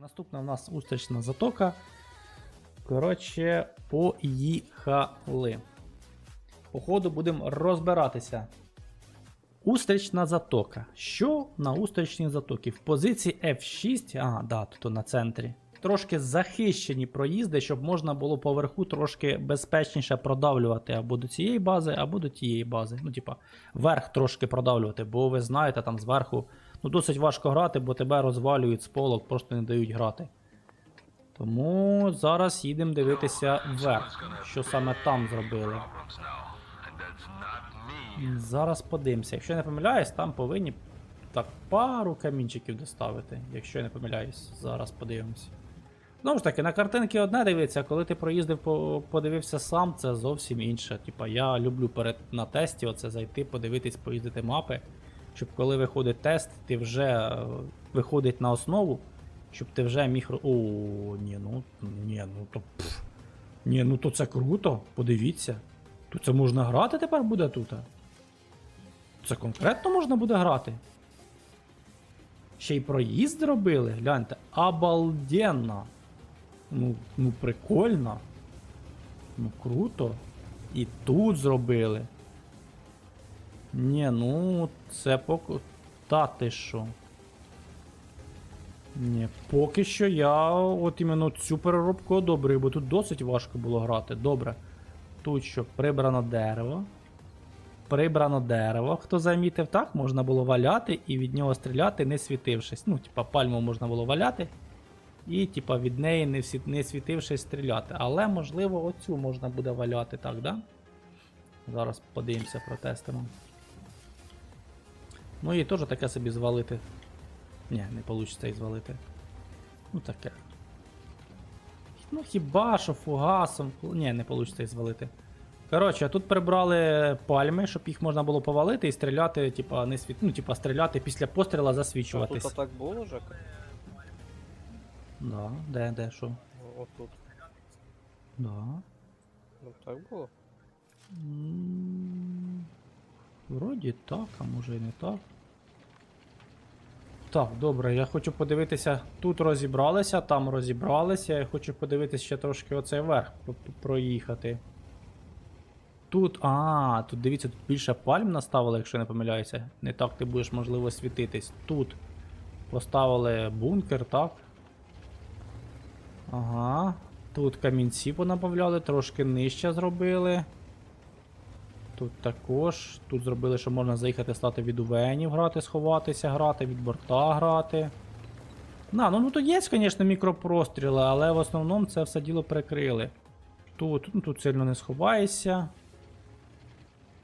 Наступна у нас устрічна затока. Коротше, поїхали. Походу будемо розбиратися. Устрічна затока. Що на устрічній затокі? В позиції F6, ага, да, тут на центрі. Трошки захищені проїзди, щоб можна було поверху трошки безпечніше продавлювати або до цієї бази, або до тієї бази. Ну, типа, верх трошки продавлювати, бо ви знаєте, там зверху ну, досить важко грати, бо тебе розвалюють з полок, просто не дають грати. Тому зараз їдемо дивитися вверх, що саме там зробили. Зараз подивимося. Якщо я не помиляюсь, там повинні так пару камінчиків доставити. Якщо я не помиляюсь, зараз подивимося. Знову ж таки, на картинки одне дивиться, а коли ти проїздив, по- подивився сам, це зовсім інше. Типа, я люблю перед на тесті оце зайти, подивитись, поїздити мапи, щоб коли виходить тест, ти вже е, виходить на основу, щоб ти вже міг. О, ні, ну ні, ну то. Пф. Ні, ну то це круто, подивіться. Тут це можна грати тепер буде тут. Це конкретно можна буде грати. Ще й проїзд зробили, гляньте, обалденно. Ну, ну прикольно. Ну круто. І тут зробили. Ні, ну це поки. Та ти що. Ні, поки що я от іменно цю переробку одобрюю, бо тут досить важко було грати. Добре. Тут що, прибрано дерево. Прибрано дерево. Хто замітив, так, можна було валяти і від нього стріляти, не світившись. Ну, типа, пальму можна було валяти. І, типа, від неї не, всі, не світившись стріляти. Але, можливо, оцю можна буде валяти, так, да? Зараз подивимося, протестимо. Ну і теж таке собі звалити. Ні, не вийде і звалити. Ну таке. Ну хіба що фугасом. Ні, не вийде і звалити. Коротше, тут прибрали пальми, щоб їх можна було повалити і стріляти, типа, не світ... ну, типа, стріляти після постріла засвічуватись. тут так було, Жека? Да, де, де, що? Отут. Да. Ну так було. Вроді так, а може і не так. Так, добре, я хочу подивитися. Тут розібралися, там розібралися. Я хочу подивитися ще трошки оцей верх проїхати. Тут. А, тут дивіться, тут більше пальм наставили, якщо не помиляюся. Не так ти будеш, можливо, світитись. Тут поставили бункер, так? Ага. Тут камінці понабавляли, трошки нижче зробили. Тут також. Тут зробили, що можна заїхати стати від увенів грати, сховатися, грати, від борта грати. На, ну, ну тут є, звісно, мікропростріли, але в основному це все діло прикрили. Тут, ну, тут сильно не сховаєшся.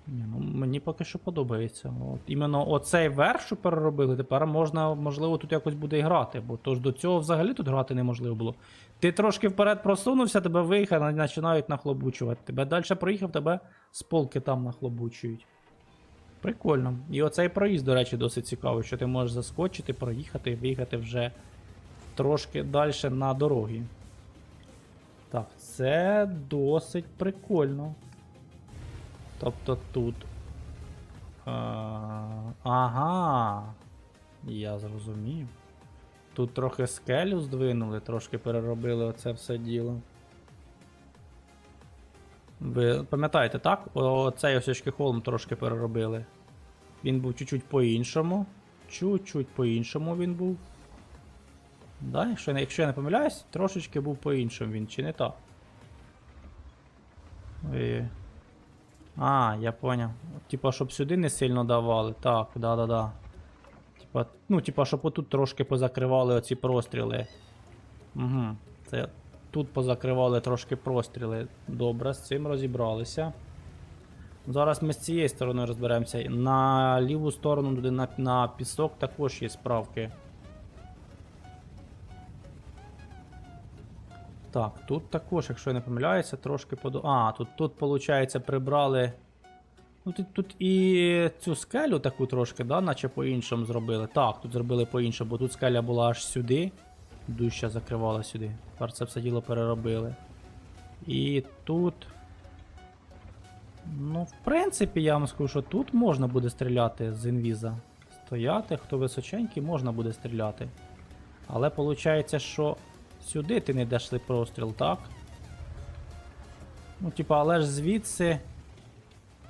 Ну, мені поки що подобається. От, іменно оцей верх, що переробили, тепер можна, можливо, тут якось буде і грати, бо то ж до цього взагалі тут грати неможливо було. Ти трошки вперед просунувся, тебе виїхали, починають нахлобучувати. Тебе далі проїхав, тебе з полки там нахлобучують. Прикольно. І оцей проїзд, до речі, досить цікавий, що ти можеш заскочити, проїхати і виїхати вже трошки далі на дорогі. Так, це досить прикольно. Тобто тут. А, ага. Я зрозумів. Тут трохи скелю здвинули, трошки переробили оце все діло. Ви пам'ятаєте, так? Оцей ось холм трошки переробили. Він був чуть-чуть по-іншому. Чуть-чуть по-іншому він був. Да, якщо, якщо я не помиляюсь, трошечки був по-іншому він, чи не так? Ой. А, я поняв. Типа, щоб сюди не сильно давали. Так, да-да-да. Типа, ну, типа, щоб отут трошки позакривали оці простріли. Угу. Це тут позакривали трошки простріли. Добре, з цим розібралися. Зараз ми з цієї сторони розберемося. На ліву сторону, на, на пісок також є справки. Так, тут також, якщо я не помиляюся, трошки подо. А, тут, тут, виходить, прибрали. Ну, тут, тут і цю скелю таку трошки, да, наче по-іншому зробили. Так, тут зробили по-іншому, бо тут скеля була аж сюди. Дужча закривала сюди. Тепер це все діло переробили. І тут. Ну, в принципі, я вам скажу, що тут можна буде стріляти з інвіза. Стояти, хто височенький, можна буде стріляти. Але виходить, що сюди ти не дошли простріл, так? Ну, типа, але ж звідси.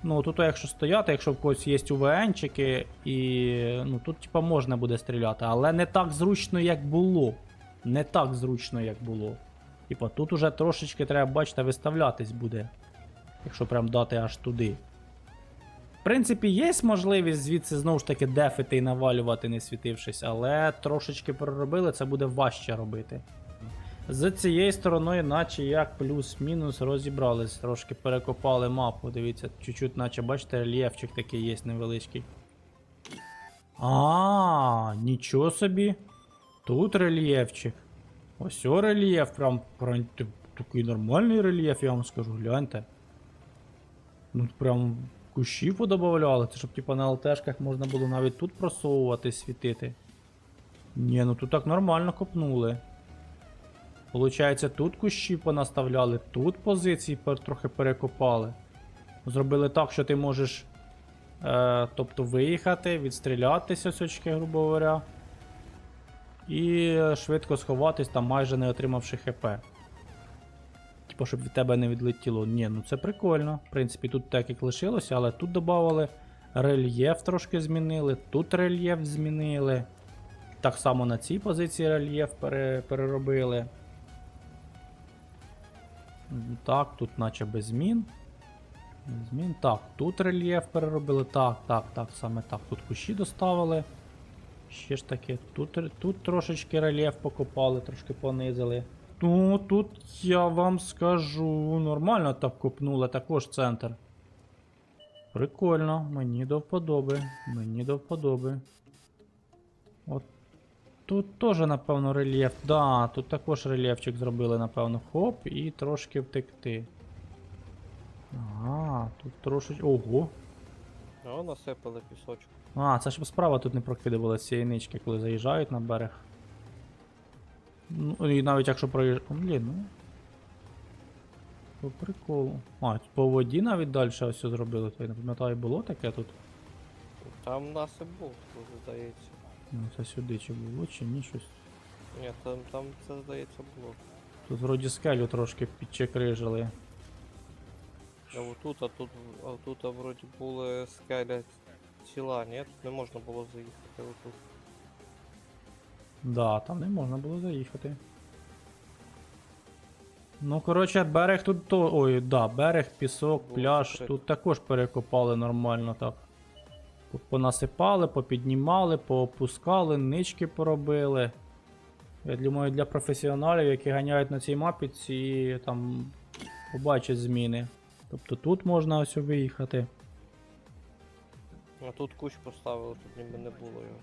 Ну, тут, якщо стояти, якщо в когось є УВНчики, і ну, тут, типа, можна буде стріляти, але не так зручно, як було. Не так зручно, як було. Типа, тут уже трошечки треба, бачите, виставлятись буде. Якщо прям дати аж туди. В принципі, є можливість звідси знову ж таки дефити і навалювати, не світившись, але трошечки проробили, це буде важче робити. З цієї стороною, наче як плюс-мінус розібрались, трошки перекопали мапу. Дивіться, чуть-чуть, наче бачите, рельєфчик такий є невеличкий. А, нічого собі. Тут рельєфчик. Ось рельєф, прям, такий нормальний рельєф, я вам скажу, гляньте. Ну прям кущі подобавляли, це щоб типа на ЛТшках можна було навіть тут просовувати, світити. Ні, ну тут так нормально копнули. Получається, тут кущі понаставляли, тут позиції трохи перекопали. Зробили так, що ти можеш. Е, тобто виїхати, відстрілятися сочки, грубо говоря. І швидко сховатись, там майже не отримавши ХП. Типу, щоб від тебе не відлетіло. Ні, ну це прикольно. В принципі, тут так як лишилося, але тут додавали рельєф трошки змінили, тут рельєф змінили. Так само на цій позиції рельєф пере, переробили. Так, тут наче без змін. Без змін. Так, тут рельєф переробили. Так, так, так, саме так. Тут кущі доставили. Ще ж таки, тут, тут трошечки рельєф покопали, трошки понизили. Ну, тут я вам скажу, нормально так копнули, також центр. Прикольно, мені до вподоби. Мені до вподоби. От тут теж, напевно, рельєф. Да, тут також рельєфчик зробили, напевно. Хоп, і трошки втекти. Ага, тут трошечки. Ого. О, насипали пісочку. А, це щоб справа тут не прокидували ці нички, коли заїжджають на берег. Ну, і навіть якщо проїжджають. Блін, ну. По приколу. А, по воді навіть далі ось зробили. То я не пам'ятаю, було таке тут. Там насип був, здається. Ну, це сюди чи було, чи ні щось. Ні, там, там це здається було. Тут вроді скелю трошки підчекрижили. А отут, а тут, а тут а вроді були скеля ціла, ні? Тут не можна було заїхати отут. Да, там не можна було заїхати. Ну, коротше, берег тут то. Ой, да, берег, пісок, пляж. Тут також перекопали нормально так. По- Понасипали, попіднімали, поопускали, нички поробили. Я думаю, для професіоналів, які ганяють на цій мапі, ці там побачать зміни. Тобто тут можна ось виїхати. А тут кущ поставили, тут ніби не було його.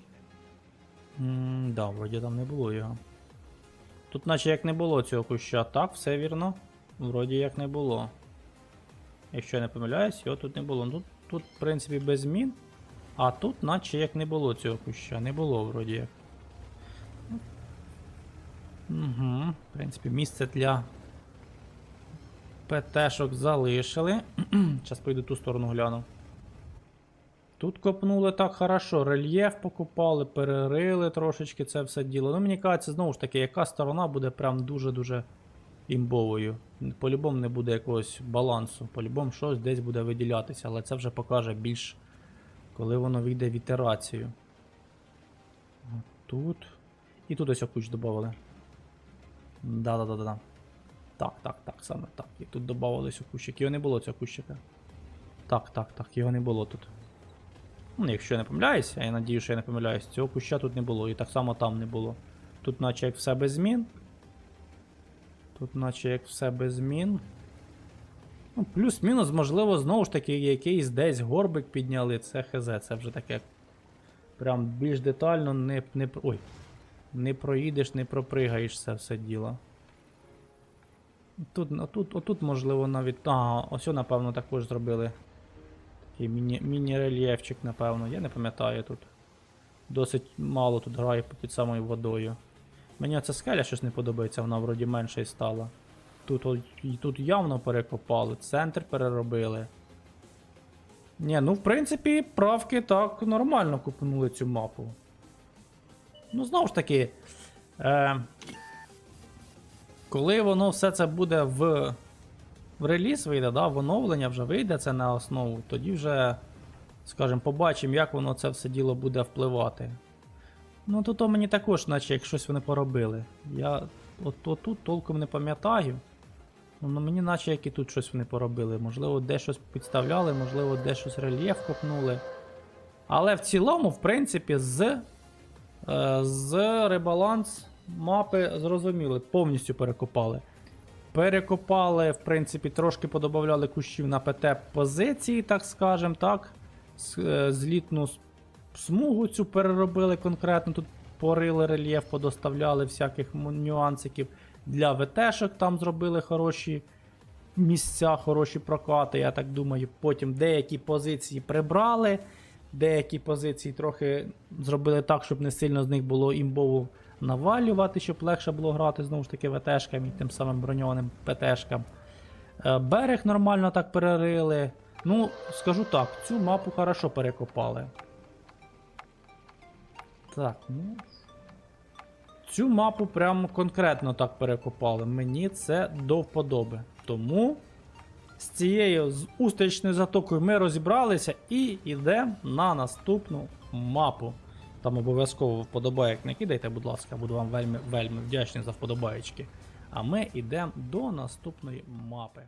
М, да, вроді там не було його. Тут наче як не було цього куща, так, все вірно. Вроді як не було. Якщо я не помиляюсь, його тут не було. Ну, Тут, тут, в принципі, без змін. А тут, наче як не було цього куща. Не було, вроді як. Угу. В принципі, місце для ПТшок залишили. Зараз пойду ту сторону гляну. Тут копнули так хорошо, рельєф покупали, перерили трошечки це все діло. Ну, мені кажеться, знову ж таки, яка сторона буде прям дуже-дуже імбовою. По-любому не буде якогось балансу, по-любому щось десь буде виділятися, але це вже покаже більш, коли воно війде в ітерацію. Тут. І тут ось куч додали. Да-да-да-да. Так, так, так, саме так. І тут додавали ось кущик. Його не було цього кущика. Так, так, так, його не було тут. Ну, якщо я не помиляюсь, я надію, що я не помиляюсь, цього куща тут не було, і так само там не було. Тут наче як все без змін. Тут наче як все без змін. Ну, плюс-мінус, можливо, знову ж таки, якийсь десь горбик підняли, це хз, це вже таке. Прям більш детально не, не, ой, не проїдеш, не пропригаєш це все діло. Тут, отут, отут, можливо, навіть. А, ось, напевно, також зробили. Такий міні, міні-рельєфчик, напевно. Я не пам'ятаю тут. Досить мало тут грає під самою водою. Мені ця скеля щось не подобається, вона вроді менше і стала. Тут, тут явно перекопали, центр переробили. Ні, ну в принципі, правки так нормально купнули цю мапу. Ну, знову ж таки, Е, коли воно все це буде в, в реліз вийде, да, в оновлення вже вийде це на основу, тоді вже, скажімо, побачимо, як воно це все діло буде впливати. Ну, то, то мені також, наче як щось вони поробили. Я от, от тут толком не пам'ятаю. Ну, мені наче як і тут щось вони поробили. Можливо, де щось підставляли, можливо, де щось рельєф копнули. Але в цілому, в принципі, з, е, з ребаланс мапи зрозуміли, повністю перекопали. Перекопали, в принципі, трошки подобавляли кущів на ПТ позиції, так скажем, так. Е, Злітну смугу цю переробили конкретно. Тут порили рельєф, подоставляли всяких нюансиків. Для ВТшок там зробили хороші місця, хороші прокати, я так думаю. Потім деякі позиції прибрали, деякі позиції трохи зробили так, щоб не сильно з них було імбово навалювати, щоб легше було грати знову ж таки ВТшкам і тим самим броньованим ПТшкам. Е, Берег нормально так перерили. Ну, скажу так, цю мапу хорошо перекопали. Так, ну. Цю мапу прямо конкретно так перекопали. Мені це до вподоби. Тому з цією з устрічною затокою ми розібралися і йдемо на наступну мапу. Там обов'язково вподобайок не кидайте, будь ласка, буду вам вельми, вельми вдячний за вподобаєчки. А ми йдемо до наступної мапи.